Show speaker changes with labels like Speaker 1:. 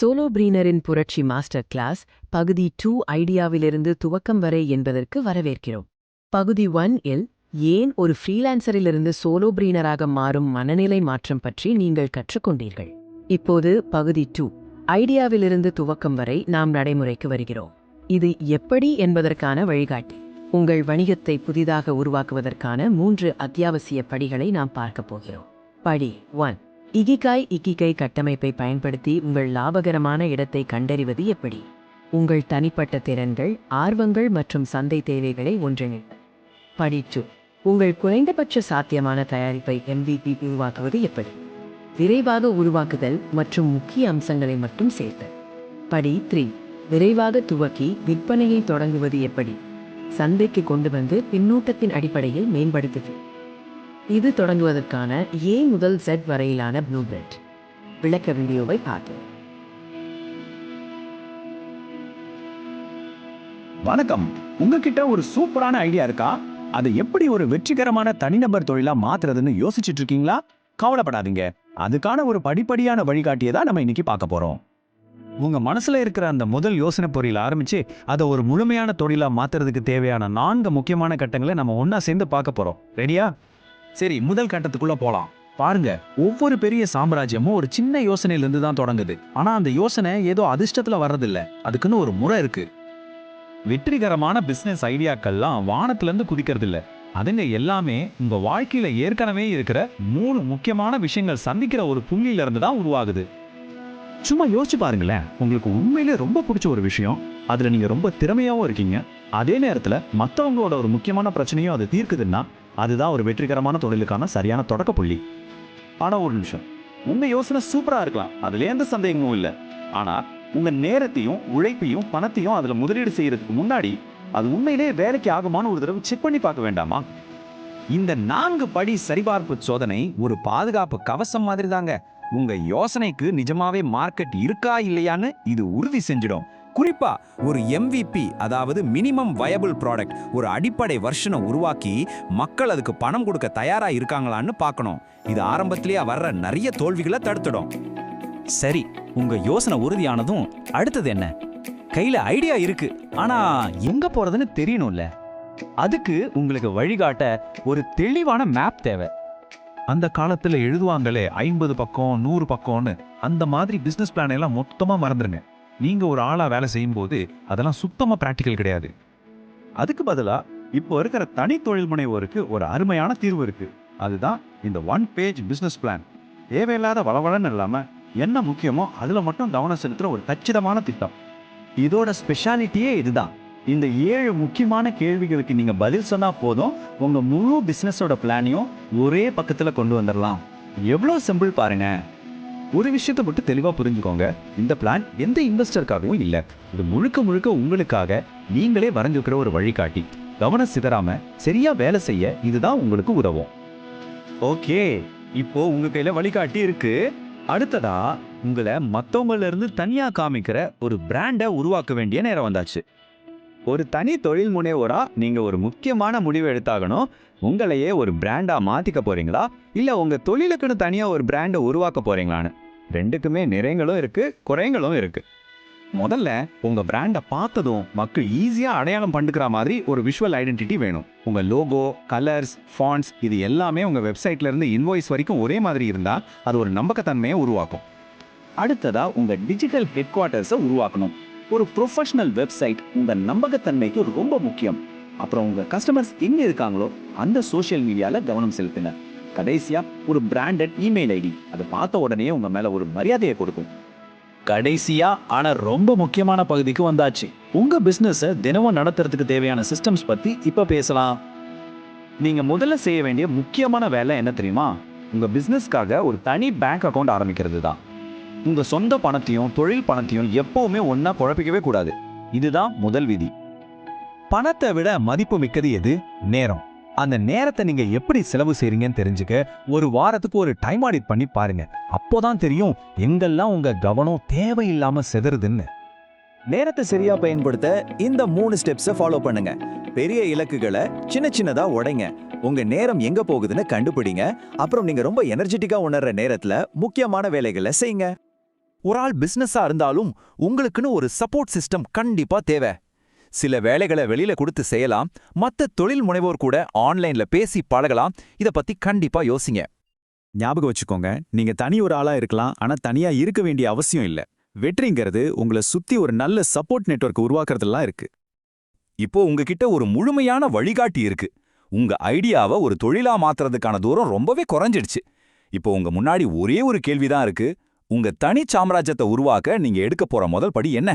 Speaker 1: Solo பிரீனரின் புரட்சி master class பகுதி டூ ஐடியாவிலிருந்து துவக்கம் வரை என்பதற்கு வரவேற்கிறோம். பகுதி ஒன் இல் ஏன் ஒரு ஃப்ரீலான்சரிலிருந்து சோலோ பிரீனராக மாறும் மனநிலை மாற்றம் பற்றி நீங்கள் கற்றுக்கொண்டீர்கள்? இப்போது பகுதி டூ ஐடியாவிலிருந்து துவக்கம் வரை நாம் நடைமுறைக்கு வருகிறோம். இது எப்படி என்பதற்கான வழிகாட்டி. உங்கள் வணிகத்தை புதிதாக உருவாக்குவதற்கான மூன்று அத்தியாவசிய படிகளை நாம் பார்க்கப் போகிறோம். படி ஒன் இகிகாய் இகிகை கட்டமைப்பை பயன்படுத்தி உங்கள் லாபகரமான இடத்தை கண்டறிவது எப்படி? உங்கள் தனிப்பட்ட திறன்கள் ஆர்வங்கள் மற்றும் சந்தை தேவைகளை ஒன்றிணைத்தல் படிச்சு. உங்கள் குறைந்தபட்ச சாத்தியமான தயாரிப்பை எம்விபி உருவாக்குவது எப்படி? விரைவாக உருவாக்குதல் மற்றும் முக்கிய அம்சங்களை மட்டும் சேர்த்தல். படி த்ரீ. விரைவாக துவக்கி விற்பனையை தொடங்குவது எப்படி? சந்தைக்கு கொண்டு வந்து பின்னூட்டத்தின் அடிப்படையில் மேம்படுத்துது இது தொடங்குவதற்கான ஏ முதல் செட் வரையிலான ப்ளூ பிரிண்ட் விளக்க வீடியோவை பார்த்து
Speaker 2: வணக்கம். உங்ககிட்ட ஒரு சூப்பரான ஐடியா இருக்கா? அதை எப்படி ஒரு வெற்றிகரமான தனிநபர் தொழிலா மாத்துறதுன்னு யோசிச்சுட்டு இருக்கீங்களா? கவலைப்படாதீங்க. அதுக்கான ஒரு படிப்படியான வழிகாட்டியை தான் நம்ம இன்னைக்கு பார்க்க போறோம். உங்க மனசுல இருக்கிற அந்த முதல் யோசனை பொறியில ஆரம்பிச்சு அதை ஒரு முழுமையான தொழிலா மாத்துறதுக்கு தேவையான நான்கு முக்கியமான கட்டங்களை நம்ம ஒன்னா சேர்ந்து பார்க்க போறோம். ரெடியா சரி முதல் கட்டத்துக்குள்ள போலாம். பாருங்க ஒவ்வொரு பெரிய சாம்ராஜ்யமும் ஒரு சின்ன யோசனையில இருந்து தான் தொடங்குது. ஆனா அந்த யோசனை ஏதோ அதிர்ஷ்டத்துல வர்றதில்ல. அதுக்குன்னு ஒரு முறை இருக்கு. வெற்றிகரமான பிசினஸ் ஐடியாக்கள்லாம் வானத்துல இருந்து குதிக்கிறது இல்ல அதுங்க எல்லாமே உங்க வாழ்க்கையில ஏற்கனவே இருக்கிற மூணு முக்கியமான விஷயங்கள் சந்திக்கிற ஒரு புள்ளியில இருந்து தான் உருவாகுது. சும்மா யோசிச்சு பாருங்களேன். உங்களுக்கு உண்மையிலே ரொம்ப பிடிச்ச ஒரு விஷயம் அதுல நீங்க ரொம்ப திறமையாவும் இருக்கீங்க. அதே நேரத்துல மத்தவங்களோட ஒரு முக்கியமான பிரச்சனையும் அதை தீர்க்குதுன்னா அதுதான் ஒரு வெற்றிகரமான தொழிலுக்கான சரியான தொடக்க புள்ளி. ஆனா ஒரு நிமிஷம். உங்க யோசனை சூப்பரா இருக்கலாம். அதுல எந்த சந்தேகமும் இல்லை. ஆனா உங்க நேரத்தையும் உழைப்பையும் பணத்தையும் அதுல முதலீடு செய்யறதுக்கு முன்னாடி அது உண்மையிலே வேலைக்கு ஆகுமான்னு ஒரு தடவை செக் பண்ணி பார்க்க வேண்டாமா? இந்த நான்கு படி சரிபார்ப்பு சோதனை ஒரு பாதுகாப்பு கவசம் மாதிரி தாங்க உங்க யோசனைக்கு நிஜமாவே மார்க்கெட் இருக்கா இல்லையான்னு இது உறுதி செஞ்சிடும். குறிப்பா ஒரு எம்விபி அதாவது மினிமம் வயபிள் ப்ராடக்ட் ஒரு அடிப்படை வருஷனை உருவாக்கி மக்கள் அதுக்கு பணம் கொடுக்க தயாரா இருக்காங்களான்னு பார்க்கணும். இது ஆரம்பத்திலேயே வர்ற நிறைய தோல்விகளை தடுத்துடும். சரி உங்க யோசனை உறுதியானதும் அடுத்தது என்ன? கையில ஐடியா இருக்கு ஆனா எங்க போறதுன்னு தெரியணும்ல? அதுக்கு உங்களுக்கு வழிகாட்ட ஒரு தெளிவான மேப் தேவை. அந்த காலத்துல எழுதுவாங்களே ஐம்பது பக்கம் நூறு பக்கம்னு அந்த மாதிரி பிசினஸ் பிளான் எல்லாம் மொத்தமா மறந்துருங்க. நீங்கள் ஒரு ஆளாக வேலை செய்யும்போது அதெல்லாம் சுத்தமாக ப்ராக்டிக்கல் கிடையாது. அதுக்கு பதிலாக இப்போ இருக்கிற தனி தொழில் முனைவோருக்கு ஒரு அருமையான தீர்வு இருக்குது அதுதான் இந்த ஒன் பேஜ் பிஸ்னஸ் பிளான் தேவையில்லாத வளவளன்னு இல்லாமல் என்ன முக்கியமோ அதில் மட்டும் கவனம் செலுத்துகிற ஒரு கச்சிதமான திட்டம். இதோட ஸ்பெஷாலிட்டியே இதுதான். இந்த ஏழு முக்கியமான கேள்விகளுக்கு நீங்கள் பதில் சொன்னால் போதும் உங்கள் முழு பிஸ்னஸோட பிளானையும் ஒரே பக்கத்தில் கொண்டு வந்துடலாம் எவ்வளோ சிம்பிள் பாருங்கள் ஒரு விஷயத்தை மட்டும் தெளிவா புரிஞ்சுக்கோங்க. இந்த பிளான் எந்த இன்வெஸ்டருக்காகவும் இல்ல. இது முழுக்க முழுக்க உங்களுக்காக நீங்களே வரைஞ்சுக்கிற ஒரு வழிகாட்டி. கவனம் சிதறாம சரியா வேலை செய்ய இதுதான் உங்களுக்கு உதவும். ஓகே இப்போ உங்க கையில வழிகாட்டி இருக்கு. அடுத்ததா உங்களை மத்தவங்கள்ல இருந்து தனியா காமிக்கிற ஒரு பிராண்டை உருவாக்க வேண்டிய நேரம் வந்தாச்சு. ஒரு தனி தொழில் முனைவோரா நீங்க ஒரு முக்கியமான முடிவு எடுத்தாகணும்? உங்களையே ஒரு பிராண்டா மாத்திக்க போறீங்களா? இல்ல உங்க தொழிலுக்குன்னு தனியா ஒரு பிராண்டை உருவாக்க போறீங்களான்னு? ரெண்டுக்குமே நிறைங்களும் இருக்கு குறைங்களும் இருக்கு. முதல்ல உங்க பிராண்டை பார்த்ததும் மக்கள் ஈஸியா அடையாளம் பண்ணிக்கிற மாதிரி ஒரு விஷுவல் ஐடென்டிட்டி வேணும். உங்க லோகோ கலர்ஸ் ஃபாண்ட்ஸ் இது எல்லாமே உங்க வெப்சைட்ல இருந்து இன்வாய்ஸ் வரைக்கும் ஒரே மாதிரி இருந்தா அது ஒரு நம்பகத்தன்மையை உருவாக்கும். அடுத்ததா உங்க டிஜிட்டல் ஹெட் குவார்ட்டர்ஸை உருவாக்கணும். ஒரு ப்ரொஃபஷனல் வெப்சைட் உங்க நம்பகத்தன்மைக்கு ரொம்ப முக்கியம். அப்புறம் உங்க கஸ்டமர்ஸ் எங்க இருக்காங்களோ அந்த சோஷியல் மீடியால கவனம் செலுத்துங்க. கடைசியா ஒரு பிராண்டட் இமெயில் ஐடி அதை பார்த்த உடனே உங்க மேல ஒரு மரியாதையை கொடுக்கும். கடைசியா ஆனா ரொம்ப முக்கியமான பகுதிக்கு வந்தாச்சு. உங்க பிசினஸ் தினமும் நடத்துறதுக்கு தேவையான சிஸ்டம்ஸ் பத்தி இப்ப பேசலாம். நீங்க முதல்ல செய்ய வேண்டிய முக்கியமான வேலை என்ன தெரியுமா? உங்க பிசினஸ்க்காக ஒரு தனி பேங்க் அக்கௌண்ட் ஆரம்பிக்கிறது தான் உங்கள் சொந்த பணத்தையும் தொழில் பணத்தையும் எப்பவுமே ஒன்றா குழப்பிக்கவே கூடாது. இதுதான் முதல் விதி. பணத்தை விட மதிப்பு மிக்கது எது? நேரம். அந்த நேரத்தை நீங்க எப்படி செலவு செய்றீங்கன்னு தெரிஞ்சுக்க ஒரு வாரத்துக்கு ஒரு டைம் ஆடிட் பண்ணி பாருங்க. அப்போதான் தெரியும் எங்கெல்லாம் உங்க கவனம் தேவையில்லாம செதறுதுன்னு.
Speaker 3: நேரத்தை சரியா பயன்படுத்த இந்த மூணு ஸ்டெப்ஸை ஃபாலோ பண்ணுங்க. பெரிய இலக்குகளை சின்ன சின்னதா உடைங்க. உங்க நேரம் எங்க போகுதுன்னு கண்டுபிடிங்க. அப்புறம் நீங்க ரொம்ப எனர்ஜெட்டிக்கா உணர்ற நேரத்துல முக்கியமான வேலைகளை செய்யுங்க.
Speaker 4: ஒரு ஆள் பிசினஸா இருந்தாலும் உங்களுக்குன்னு ஒரு சப்போர்ட் சிஸ்டம் கண்டிப்பா தேவை. சில வேலைகளை வெளியில கொடுத்து செய்யலாம். மத்த தொழில் முனைவோர் கூட ஆன்லைன்ல பேசி பழகலாம். இத பத்தி கண்டிப்பா யோசிங்க.
Speaker 5: ஞாபகம் வச்சுக்கோங்க நீங்க தனி ஒரு ஆளா இருக்கலாம். ஆனா தனியா இருக்க வேண்டிய அவசியம் இல்ல. வெற்றிங்கிறது உங்களை சுத்தி ஒரு நல்ல சப்போர்ட் நெட்வொர்க் உருவாக்குறதெல்லாம் இருக்கு.
Speaker 2: இப்போ உங்ககிட்ட ஒரு முழுமையான வழிகாட்டி இருக்கு. உங்க ஐடியாவை ஒரு தொழிலா மாத்துறதுக்கான தூரம் ரொம்பவே குறைஞ்சிடுச்சு. இப்போ உங்க முன்னாடி ஒரே ஒரு கேள்விதான் இருக்கு. உங்க தனி சாம்ராஜ்யத்தை உருவாக்க நீங்க எடுக்க போற முதல் படி என்ன?